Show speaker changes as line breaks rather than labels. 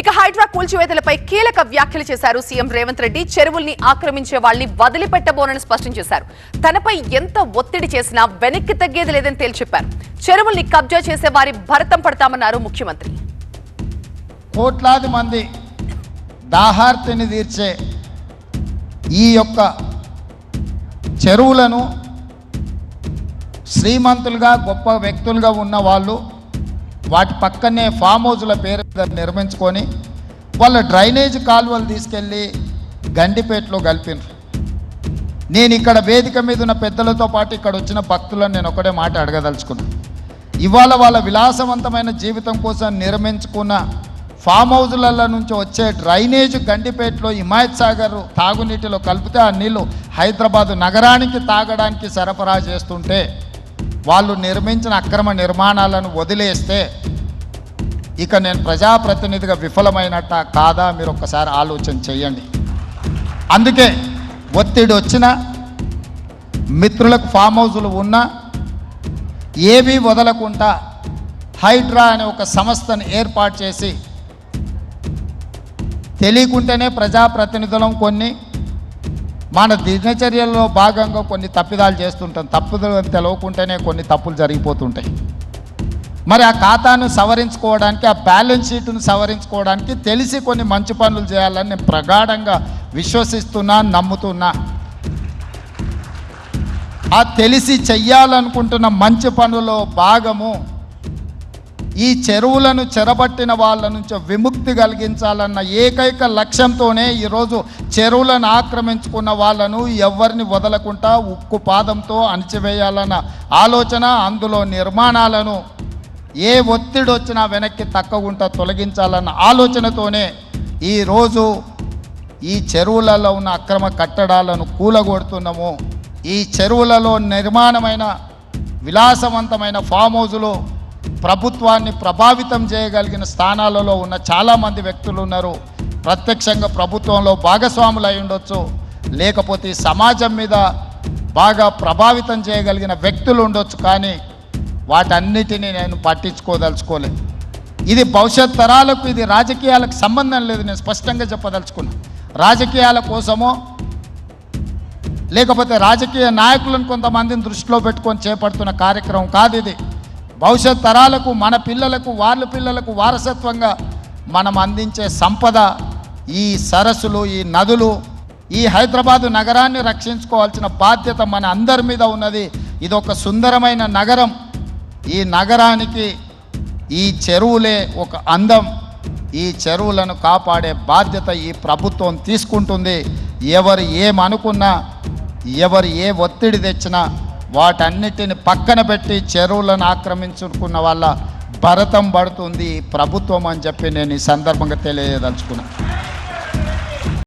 ఇక హైడ్రా కూల్చివేతలపై కీలక వ్యాఖ్యలు చేశారు సీఎం రేవంత్ రెడ్డి. చెరువుల్ని ఆక్రమించే వాళ్ళని వదిలిపెట్టబోనని స్పష్టం చేశారు. తనపై ఎంత ఒత్తిడి చేసినా వెనక్కి తగ్గేది లేదని తేల్చెప్పారు. చెరువుల్ని కబ్జా చేసే వారి భరతం పడతామన్నారు ముఖ్యమంత్రి.
కోట్లాది మంది దాహార్తిని తీర్చే ఈ యొక్క చెరువులను శ్రీమంతులుగా గొప్ప వ్యక్తులుగా ఉన్న వాళ్ళు వాటి పక్కనే ఫామ్ హౌజుల పేరు దాన్ని నిర్మించుకొని వాళ్ళ డ్రైనేజ్ కాలువలు తీసుకెళ్ళి గండిపేటలో కలిపినారు. నేను ఇక్కడ వేదిక మీద ఉన్న పెద్దలతో పాటు ఇక్కడ వచ్చిన భక్తులను నేను ఒకటే మాట అడగదలుచుకున్నాను ఇవాళ వాళ్ళ విలాసవంతమైన జీవితం కోసం నిర్మించుకున్న ఫామ్ హౌజులలో నుంచి వచ్చే డ్రైనేజ్ గండిపేటలో హిమాయత్ సాగర్ తాగునీటిలో కలిపితే ఆ నీళ్ళు హైదరాబాదు నగరానికి తాగడానికి సరఫరా చేస్తుంటే వాళ్ళు నిర్మించిన అక్రమ నిర్మాణాలను వదిలేస్తే ఇక నేను ప్రజాప్రతినిధిగా విఫలమైనట్ట కాదా? మీరు ఒక్కసారి ఆలోచన చేయండి. అందుకే ఒత్తిడి వచ్చిన మిత్రులకు ఫామ్ హౌజులు ఉన్నా ఏవి వదలకుండా హైడ్రా అనే ఒక సంస్థను ఏర్పాటు చేసి తెలియకుంటేనే ప్రజాప్రతినిధులం కొన్ని మన దినచర్యల్లో భాగంగా కొన్ని తప్పిదాలు చేస్తుంటాం. తప్పుదలు తెలవకుంటేనే కొన్ని తప్పులు జరిగిపోతుంటాయి. మరి ఆ ఖాతాను సవరించుకోవడానికి ఆ బ్యాలెన్స్ షీట్ను సవరించుకోవడానికి తెలిసి కొన్ని మంచి పనులు చేయాలని నేను ప్రగాఢంగా విశ్వసిస్తున్నా నమ్ముతున్నా. ఆ తెలిసి చెయ్యాలనుకుంటున్న మంచి పనులో భాగము ఈ చెరువులను చెరబట్టిన వాళ్ళ నుంచి విముక్తి కలిగించాలన్న ఏకైక లక్ష్యంతోనే ఈరోజు చెరువులను ఆక్రమించుకున్న వాళ్ళను ఎవరిని వదలకుండా ఉక్కు పాదంతో అణిచివేయాలన్న ఆలోచన అందులో నిర్మాణాలను ఏ ఒత్తిడి వచ్చినా వెనక్కి తక్కకుండా తొలగించాలన్న ఆలోచనతోనే ఈరోజు ఈ చెరువులలో ఉన్న అక్రమ కట్టడాలను కూలగొడుతున్నాము. ఈ చెరువులలో నిర్మాణమైన విలాసవంతమైన ఫామ్ హౌజులు ప్రభుత్వాన్ని ప్రభావితం చేయగలిగిన స్థానాలలో ఉన్న చాలామంది వ్యక్తులు ఉన్నారు. ప్రత్యక్షంగా ప్రభుత్వంలో భాగస్వాములు అయి ఉండొచ్చు. లేకపోతే సమాజం మీద బాగా ప్రభావితం చేయగలిగిన వ్యక్తులు ఉండొచ్చు. కానీ వాటన్నిటిని నేను పట్టించుకోదలుచుకోలేదు. ఇది భవిష్యత్ తరాలకు ఇది రాజకీయాలకు సంబంధం లేదు నేను స్పష్టంగా చెప్పదలుచుకున్నా. రాజకీయాల కోసమో లేకపోతే రాజకీయ నాయకులను కొంతమందిని దృష్టిలో పెట్టుకొని చేపడుతున్న కార్యక్రమం కాదు ఇది. భవిష్యత్ తరాలకు మన పిల్లలకు వాళ్ళ పిల్లలకు వారసత్వంగా మనం అందించే సంపద ఈ సరస్సులు ఈ నదులు ఈ హైదరాబాదు నగరాన్ని రక్షించుకోవాల్సిన బాధ్యత మన అందరి మీద ఉన్నది. ఇది ఒక సుందరమైన నగరం. ఈ నగరానికి ఈ చెరువులే ఒక అందం. ఈ చెరువులను కాపాడే బాధ్యత ఈ ప్రభుత్వం తీసుకుంటుంది. ఎవరు ఏమనుకున్నా ఎవరు ఏ ఒత్తిడి తెచ్చినా వాటన్నిటిని పక్కన పెట్టి చెరువులను ఆక్రమించుకున్న వాళ్ళ భరతం పడుతుంది ప్రభుత్వం అని చెప్పి నేను ఈ సందర్భంగా తెలియదలుచుకున్నాను